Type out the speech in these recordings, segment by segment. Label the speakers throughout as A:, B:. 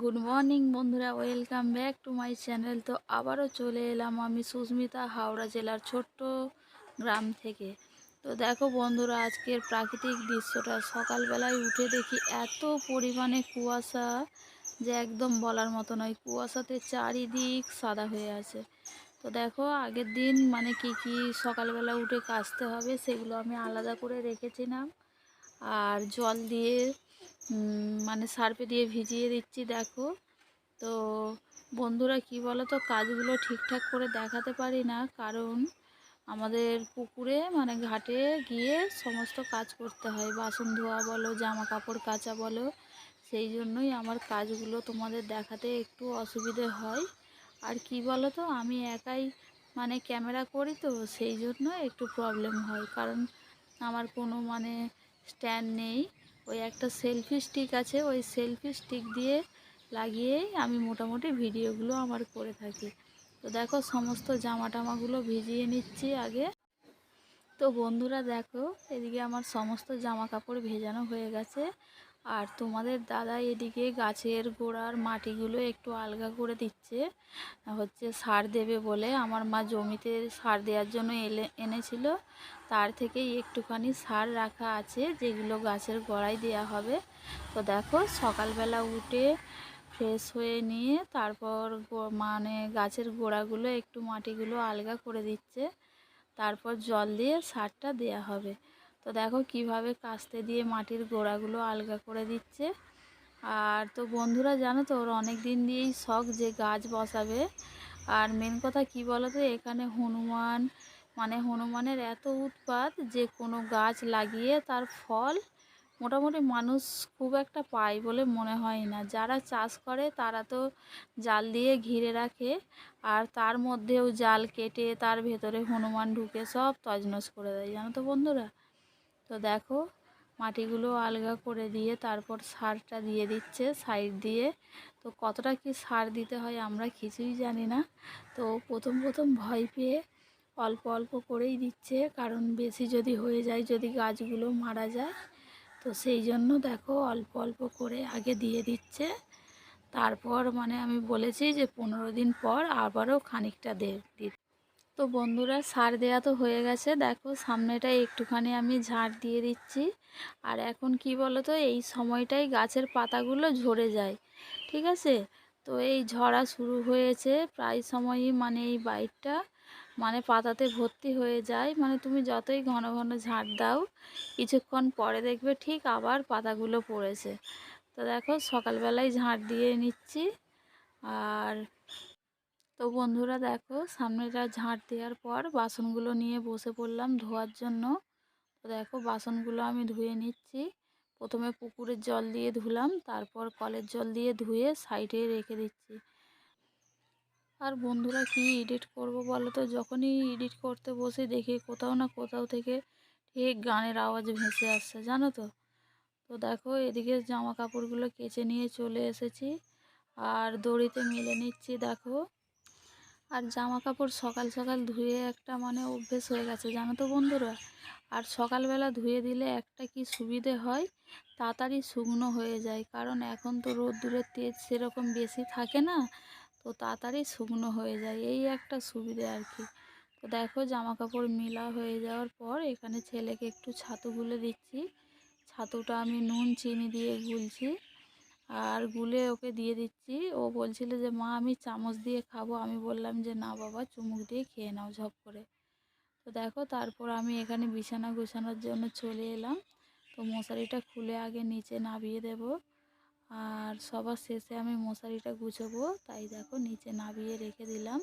A: Good morning বন্ধুরা welcome back to my channel তো আবারও চলে এলাম আমি সুস্মিতা, হাওড়া জেলার ছোট্ট গ্রাম থেকে। তো দেখো বন্ধুরা, আজকের প্রাকৃতিক দৃশ্যটা। সকালবেলায় উঠে দেখি এত পরিমাণে কুয়াশা যে একদম বলার মতো নয়। কুয়াশাতে চারিদিক সাদা হয়ে আছে। তো দেখো, আগের দিন মানে কি কি সকালবেলা উঠে কাচতে হবে সেগুলো আমি আলাদা করে রেখেছিলাম। আর জল দিয়ে মানে সার্ফে দিয়ে ভিজিয়ে দিচ্ছি, দেখো। তো বন্ধুরা, কি বলো তো কাজগুলো ঠিকঠাক করে দেখাতে পারি না, কারণ আমাদের পুকুরে মানে ঘাটে গিয়ে সমস্ত কাজ করতে হয়। বাসন ধোয়া বলো, জামা কাপড় কাচা বলো, সেই জন্যই আমার কাজগুলো তোমাদের দেখাতে একটু অসুবিধে হয়। আর কি বলো তো আমি একাই মানে ক্যামেরা করি তো, সেই জন্য একটু প্রবলেম হয়, কারণ আমার কোনো মানে স্ট্যান্ড নেই। ওই একটা সেলফি স্টিক আছে, ওই সেলফি স্টিক দিয়ে লাগিয়ে আমি মোটামুটি ভিডিওগুলো আমার করে থাকি। তো দেখো সমস্ত জামা টামাগুলো ভিজিয়ে নিচ্ছি আগে। তো বন্ধুরা দেখো, এদিকে আমার সমস্ত জামা কাপড় ভেজানো হয়ে গেছে। আর তোমাদের দাদা এদিকে গাছের গোড়ার মাটিগুলো একটু আলগা করে দিচ্ছে। হচ্ছে সার দেবে বলে। আমার মা জমিতে সার দেওয়ার জন্য এলে, এনেছিল। তার থেকেই একটুখানি সার রাখা আছে, যেগুলো গাছের গোড়ায় দেওয়া হবে। তো দেখো, সকালবেলা উঠে ফ্রেশ হয়ে নিয়ে তারপর মানে গাছের গোড়াগুলো একটু মাটিগুলো আলগা করে দিচ্ছে। তারপর জল দিয়ে সারটা দেয়া হবে। তো দেখো কীভাবে কাস্তে দিয়ে মাটির গোড়াগুলো আলগা করে দিচ্ছে। আর তো বন্ধুরা জানো তো, ওর অনেক দিন দিয়েই শখ যে গাছ বসাবে। আর মেন কথা কি বলো তো এখানে হনুমান মানে হনুমানের এত উৎপাত যে কোনো গাছ লাগিয়ে তার ফল মোটামুটি মানুষ খুব একটা পায় বলে মনে হয় না। যারা চাষ করে তারা তো জাল দিয়ে ঘিরে রাখে, আর তার মধ্যেও জাল কেটে তার ভেতরে হনুমান ঢুকে সব তজনস করে দেয়। জানো তো বন্ধুরা? তো দেখো, মাটিগুলো আলগা করে দিয়ে তারপর সারটা দিয়ে দিচ্ছে সাইড দিয়ে। তো কতটা কি সার দিতে হয় আমরা কিছুই জানি না। তো প্রথম প্রথম ভয় পেয়ে অল্প অল্প করেই দিচ্ছে, কারণ বেশি যদি হয়ে যায়, যদি গাছগুলো মারা যায়, তো সেই জন্য দেখো অল্প অল্প করে আগে দিয়ে দিচ্ছে। তারপর মানে আমি বলেছি যে পনেরো দিন পর আবারও খানিকটা দে তো বন্ধুরা সার দেয়া তো হয়ে গেছে। দেখো সামনেটা একটুখানি আমি ঝাড় দিয়ে দিচ্ছি। আর এখন কি বলো তো এই সময়টাই গাছের পাতাগুলো ঝরে যায়। ঠিক আছে? তো এই ঝরা শুরু হয়েছে। প্রায় সময়ই মানে এই বাইকটা মানে পাতাতে ভর্তি হয়ে যায়। মানে তুমি যতই ঘন ঘন ঝাড় দাও, কিছুক্ষণ পরে দেখবে ঠিক আবার পাতাগুলো পড়েছে। তো দেখো সকালবেলায় ঝাড় দিয়ে নিচ্ছি। আর তো বন্ধুরা দেখো সামনেটা ঝাঁট দেওয়ার পর বাসনগুলো নিয়ে বসে পড়লাম ধোয়ার জন্য। তো দেখো, বাসনগুলো আমি ধুয়ে নিচ্ছি। প্রথমে পুকুরের জল দিয়ে ধুলাম, তারপর কলের জল দিয়ে ধুয়ে সাইডে রেখে দিচ্ছি। আর বন্ধুরা কি এডিট করব বলো তো? যখনই এডিট করতে বসে দেখি কোথাও না কোথাও থেকে ঠিক গানের আওয়াজ ভেসে আসছে, জানো তো? তো দেখো, এদিকে জামা কাপড়গুলো কেচে নিয়ে চলে এসেছি। আর দড়িতে মিলে নিচ্ছি, দেখো। আর জামা কাপড় সকাল সকাল ধুয়ে একটা মানে অভ্যেস হয়ে গেছে, জানো তো বন্ধুরা? আর সকালবেলা ধুয়ে দিলে একটা কি সুবিধে হয়? তাড়াতাড়ি শুকনো হয়ে যায়, কারণ এখন তো রোদ্দুরের তেজ সেরকম বেশি থাকে না, তো তাড়াতাড়ি শুকনো হয়ে যায়, এই একটা সুবিধে আর কি। তো দেখো জামা কাপড় মেলা হয়ে যাওয়ার পর এখানে ছেলেকে একটু ছাতু গুলে দিচ্ছি, ছাতুটা আমি নুন, চিনি দিয়ে গুলছি। আর গুলে ওকে দিয়ে দিচ্ছি। ও বলছিল যে, মা, আমি চামচ দিয়ে খাব। আমি বললাম যে, না বাবা, চুমুক দিয়ে খেয়ে নাও ঝপ করে। তো দেখো, তারপর আমি এখানে বিছানা গোছানোর জন্য চলে এলাম। তো মশারিটা খুলে আগে নিচে নামিয়ে দেব। আর সবার শেষে আমি মশারিটা গুছাবো। তাই দেখো, নিচে নামিয়ে রেখে দিলাম।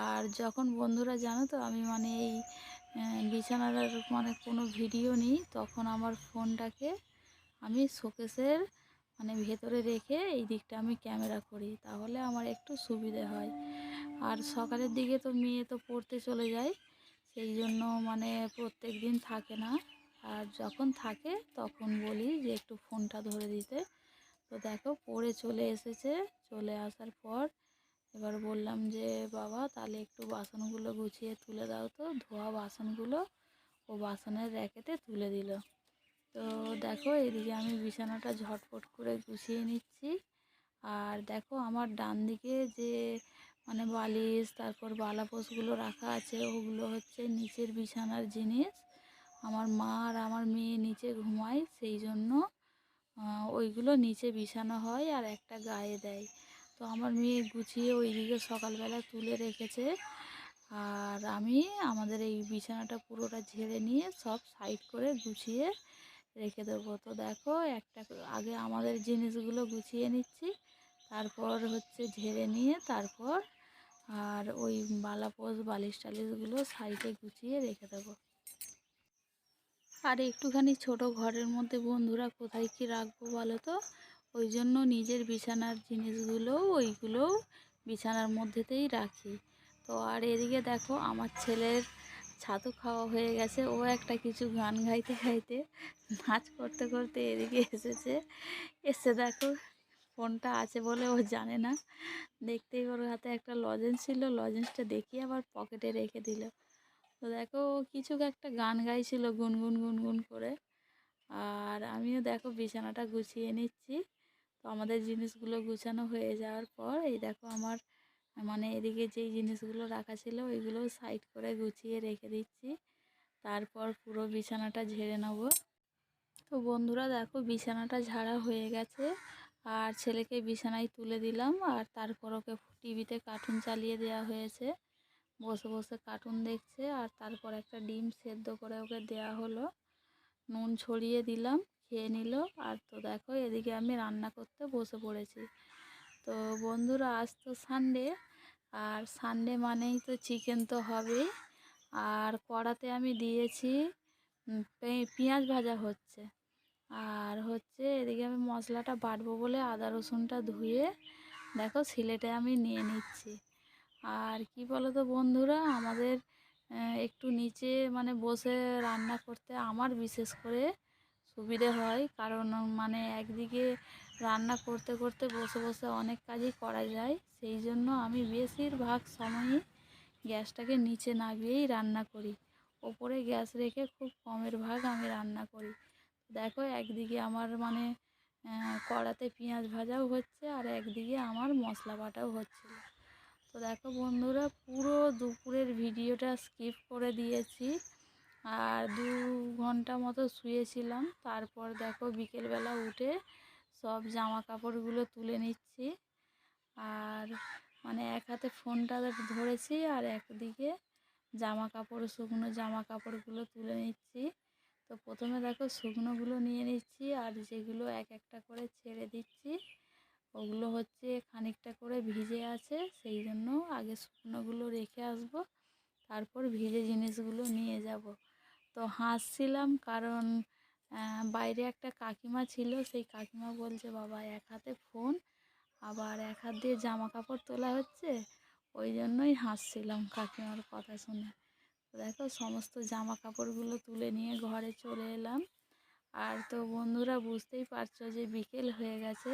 A: আর যখন বন্ধুরা জানো তো, আমি মানে এই বিছানার মানে কোনো ভিডিও নিই, তখন আমার ফোনটাকে আমি শোকেসের মানে ভেতরে রেখে এই দিকটা আমি ক্যামেরা করি, তাহলে আমার একটু সুবিধে হয়। আর সকালের দিকে তো মেয়ে তো পড়তে চলে যায়, সেই জন্য মানে প্রত্যেক দিন থাকে না। আর যখন থাকে তখন বলি যে একটু ফোনটা ধরে দিতে। তো দেখো পড়ে চলে এসেছে, চলে আসার পর এবার বললাম যে, বাবা, তাহলে একটু বাসনগুলো গুছিয়ে তুলে দাও তো। ধোয়া বাসনগুলো ও বাসনের র্যাকেটে তুলে দিল। তো দেখো, এদিকে আমি বিছানাটা ঝটপট করে গুছিয়ে নিচ্ছি। আর দেখো, আমার ডান দিকে যে মানে বালিশ, তারপর বালাপোষগুলো রাখা আছে, ওগুলো হচ্ছে নিচের বিছানার জিনিস। আমার মা আর আমার মেয়ে নিচে ঘুমায়, সেই জন্য ওইগুলো নিচে বিছানো হয় আর একটা গায়ে দেয়। তো আমার মেয়ে গুছিয়ে ওইদিকে সকালবেলা তুলে রেখেছে। আর আমি, আমাদের এই বিছানাটা পুরোটা ঝেড়ে নিয়ে সব সাইড করে গুছিয়ে রেখে দেবো। তো দেখো একটা আগে আমাদের জিনিসগুলো গুছিয়ে নিচ্ছি, তারপর হচ্ছে ঝেড়ে নিয়ে তারপর আর ওই বালাপোষ বালিশ টালিশগুলো সাইডে গুছিয়ে রেখে দেবো। আর একটুখানি ছোট ঘরের মধ্যে বন্ধুরা কোথায় কি রাখব বলো তো? ওই জন্য নিজের বিছানার জিনিসগুলো ওইগুলো বিছানার মধ্যেতেই রাখি। তো আর এদিকে দেখো আমার ছেলের ছাতু খাওয়া হয়ে গেছে। ও একটা কিছু গান গাইতে গাইতে নাচ করতে করতে এদিকে এসেছে। এসে দেখো ফোনটা আছে বলে ও জানে না। দেখতেই ওর হাতে একটা লজেন্স ছিল। লজেন্সটা দেখিয়ে আবার পকেটে রেখে দিল। তো দেখো ও কিছু একটা গান গাইছিল গুনগুন গুনগুন করে। আর আমিও দেখো বিছানাটা গুছিয়ে নিচ্ছি। তো আমাদের জিনিসগুলো গুছানো হয়ে যাওয়ার পর এই দেখো আমার মানে এদিকে যেই জিনিসগুলো রাখা ছিল, ওইগুলো সাইড করে গুছিয়ে রেখে দিচ্ছি। তারপর পুরো বিছানাটা ঝেড়ে নেব। তো বন্ধুরা, দেখো বিছানাটা ঝাড়া হয়ে গেছে। আর ছেলেকে বিছানায় তুলে দিলাম, আর তারপর ওকে টিভিতে কার্টুন চালিয়ে দেওয়া হয়েছে। বসে বসে কার্টুন দেখছে, আর তারপর একটা ডিম সেদ্ধ করে ওকে দেওয়া হলো। নুন ছড়িয়ে দিলাম, খেয়ে নিল। আর তো দেখো, এদিকে আমি রান্না করতে বসে পড়েছি। তো বন্ধুরা, আজ তো সানডে আর সানডে মানেই তো চিকেন তো হবেই। আর কড়াতে আমি দিয়েছি পেঁয়াজ ভাজা হচ্ছে। আর হচ্ছে এদিকে আমি মশলাটা বাটবো বলে আদা রসুনটা ধুয়ে, দেখো সিলেটে আমি নিয়ে নিচ্ছি। আর কি বলো তো বন্ধুরা, আমাদের একটু নিচে মানে বসে রান্না করতে আমার বিশেষ করে সুবিধে হয়। কারণ মানে একদিকে রান্না করতে করতে বসে বসে অনেক কাজই করা যায়। সেই জন্য আমি বেশিরভাগ সময়ই গ্যাসটাকে নিচে নামিয়েই রান্না করি। ওপরে গ্যাস রেখে খুব কমের ভাগ আমি রান্না করি। দেখো, একদিকে আমার মানে কড়াতে পেঁয়াজ ভাজাও হচ্ছে আর একদিকে আমার মশলা বাটাও হচ্ছিল তো দেখো বন্ধুরা, পুরো দুপুরের ভিডিওটা স্কিপ করে দিয়েছি। আর দু ঘণ্টা মতো শুয়েছিলাম। তারপর দেখো বিকেলবেলা উঠে সব জামা কাপড়গুলো তুলে নিচ্ছি। আর মানে এক হাতে ফোনটা ধরেছি আর একদিকে জামা কাপড় শুকনো জামা কাপড়গুলো তুলে নিচ্ছি। তো প্রথমে দেখো শুকনোগুলো নিয়ে নিচ্ছি আর যেগুলো এক একটা করে ছেড়ে দিচ্ছি। ওগুলো হচ্ছে খানিকটা করে ভিজে আছে, সেই জন্য আগে শুকনোগুলো রেখে আসব, তারপর ভিজে জিনিসগুলো নিয়ে যাব। তো হাসছিলাম কারণ বাইরে একটা কাকিমা ছিল, সেই কাকিমা বলছে, বাবা, এক হাতে ফোন, আবার এক হাত দিয়ে জামা কাপড় তোলা হচ্ছে। ওই জন্যই হাসছিলাম কাকিমার কথা শুনে। দেখো, সমস্ত জামা কাপড়গুলো তুলে নিয়ে ঘরে চলে এলাম। আর তো বন্ধুরা, বুঝতেই পারছ যে বিকেল হয়ে গেছে।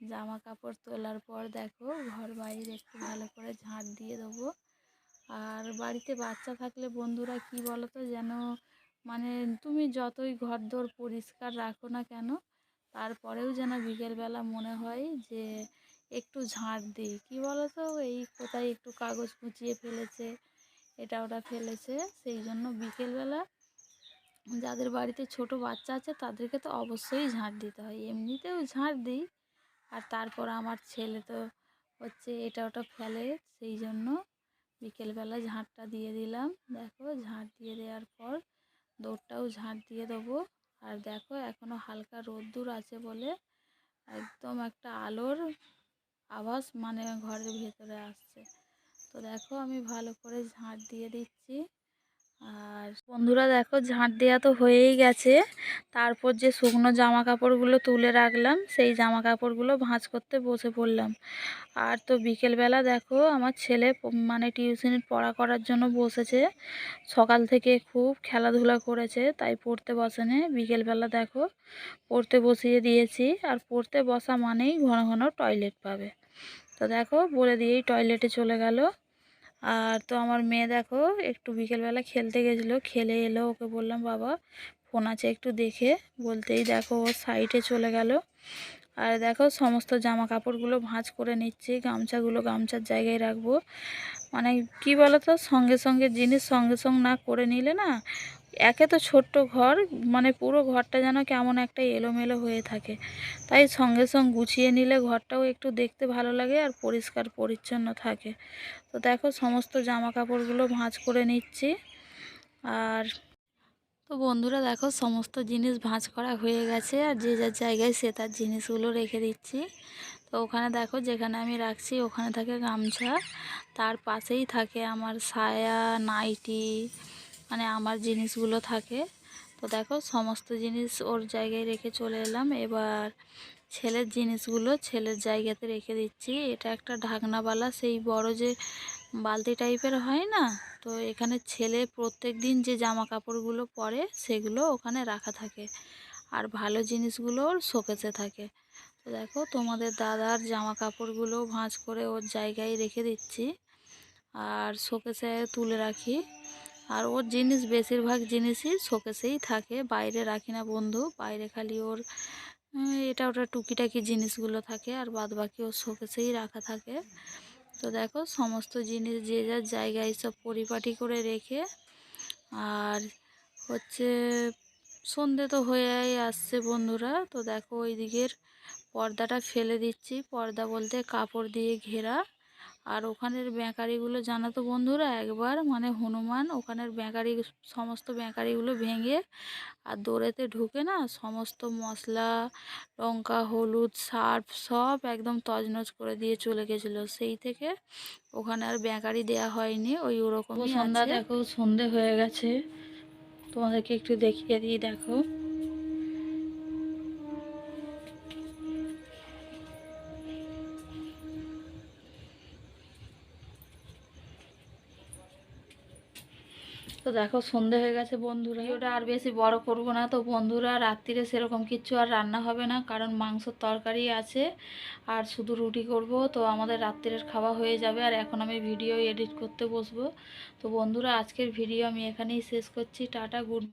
A: জামা কাপড় তোলার পর দেখো, ঘর বাইরে একটু ভালো করে ঝাঁট দিয়ে দেবো। আর বাড়িতে বাচ্চা থাকলে বন্ধুরা কি বলো তো যেন মানে তুমি যতই ঘর ঘরদোর পরিষ্কার রাখো না কেন, তারপরেও যেন বিকেলবেলা মনে হয় যে একটু ঝাঁট দিই। কী বলো তো এই কোথায় একটু কাগজ কুচিয়ে ফেলেছে, এটা ওটা ফেলেছে, সেই জন্য বিকেলবেলা যাদের বাড়িতে ছোট বাচ্চা আছে, তাদেরকে তো অবশ্যই ঝাঁট দিতে হয়। এমনিতেও ঝাঁট দিই, আর তারপর আমার ছেলে তো হচ্ছে এটা ওটা ফেলে, সেই জন্য বিকেলবেলা ঝাঁটটা দিয়ে দিলাম। দেখো, ঝাঁট দিয়ে দেওয়ার পর দৌড়টাও ঝাঁট দিয়ে দেবো। আর দেখো এখনও হালকা রোদ্দুর আছে বলে একদম একটা আলোর আওয়াজ মানে ঘরের ভেতরে আসছে। তো দেখো আমি ভালো করে ঝাঁট দিয়ে দিচ্ছি। আর বন্ধুরা দেখো, ঝাঁট দেওয়া তো হয়েই গেছে। তারপর যে শুকনো জামা কাপড়গুলো তুলে রাখলাম, সেই জামা কাপড়গুলো ভাঁজ করতে বসে পড়লাম। আর তো বিকেলবেলা দেখো, আমার ছেলে মানে টিউশনির পড়া করার জন্য বসেছে। সকাল থেকে খুব খেলাধুলা করেছে, তাই পড়তে বসেনি। বিকেলবেলা দেখো, পড়তে বসিয়ে দিয়েছি। আর পড়তে বসা মানেই ঘন ঘন টয়লেট পাবে। তো দেখো, বলে দিয়েই টয়লেটে চলে গেল। আর তো আমার মেয়ে দেখো একটু বিকেলবেলা খেলতে গেছিল, খেলে এলো, ওকে বললাম, বাবা, ফোন আছে একটু দেখে। বলতেই দেখো ও সাইডে চলে গেল। আর দেখো সমস্ত জামা কাপড়গুলো ভাঁজ করে নিচ্ছি, গামছাগুলো গামছার জায়গায় রাখব। মানে কি তো সঙ্গে সঙ্গে জিনিস সঙ্গে সঙ্গে না করে নিলে না একে তো ছোট্ট ঘর মানে পুরো ঘরটা যেন কেমন একটা এলোমেলো হয়ে থাকে। তাই সঙ্গে সঙ্গে গুছিয়ে নিলে ঘরটাও একটু দেখতে ভালো লাগে আর পরিষ্কার পরিচ্ছন্ন থাকে। তো দেখো সমস্ত জামা কাপড়গুলো ভাঁজ করে নিচ্ছি। আর তো বন্ধুরা দেখো সমস্ত জিনিস ভাঁজ করা হয়ে গেছে আর যে যার জায়গায় সে তার জিনিসগুলো রেখে দিচ্ছি। তো ওখানে দেখো যেখানে আমি রাখছি ওখানে থাকে গামছা, তার পাশেই থাকে আমার সায়া, নাইটি মানে আমার জিনিসগুলো থাকে। তো দেখো, সমস্ত জিনিস ওর জায়গায় রেখে চলে এলাম। এবার ছেলের জিনিসগুলো ছেলের জায়গাতে রেখে দিচ্ছি। এটা একটা ঢাকনাওয়ালা সেই বড় যে বালতি টাইপের হয় না? তো এখানে ছেলে প্রত্যেক দিন যে জামা কাপড়গুলো পরে, সেগুলো ওখানে রাখা থাকে। আর ভালো জিনিসগুলো ওর শোকেসে থাকে। তো দেখো, তোমাদের দাদার জামা কাপড়গুলো ভাঁজ করে ওর জায়গায় রেখে দিচ্ছি। আর শোকেসে তুলে রাখি। আর ওর জিনিস বেশিরভাগ জিনিসই শোকেসেই থাকে। বাইরে রাখি না বন্ধু, বাইরে খালি ওর এটা ওটা টুকিটাকি জিনিসগুলো থাকে আর বাদ বাকি ওর শোকেসেই রাখা থাকে। তো দেখো, সমস্ত জিনিস যে যার জায়গায় সব পরিপাটি করে রেখে আর হচ্ছে সন্ধে তো হয়েই আসছে বন্ধুরা। তো দেখো ওই দিকের পর্দাটা ফেলে দিচ্ছি। পর্দা বলতে কাপড় দিয়ে ঘেরা। আর ওখানের বেঁকারিগুলো জানো তো বন্ধুরা একবার মানে হনুমান ওখানের বেঁকারি সমস্ত বেঁকারিগুলো ভেঙে আর দৌড়েতে ঢুকে না সমস্ত মশলা লঙ্কা হলুদ সার্ফ সব একদম তজনজ করে দিয়ে চলে গেছিল। সেই থেকে ওখানে আর বেঁকারি দেয়া হয়নি ওই ওরকম সন্ধ্যা দেখো সন্ধে হয়ে গেছে। তোমাদেরকে একটু দেখিয়ে দিই দেখো। তো দেখো সন্ধে হয়ে গেছে বন্ধুরা। ওটা আর বেশি বড় করব না তো বন্ধুরা, রাত্রিরে সেরকম কিছু আর রান্না হবে না কারণ মাংসর তরকারি আছে আর শুধু রুটি করব। তো আমাদের রাত্রিরের খাওয়া হয়ে যাবে আর এখন আমি ভিডিও এডিট করতে বসবো। তো বন্ধুরা, আজকের ভিডিও আমি এখানেই শেষ করছি। Tata, good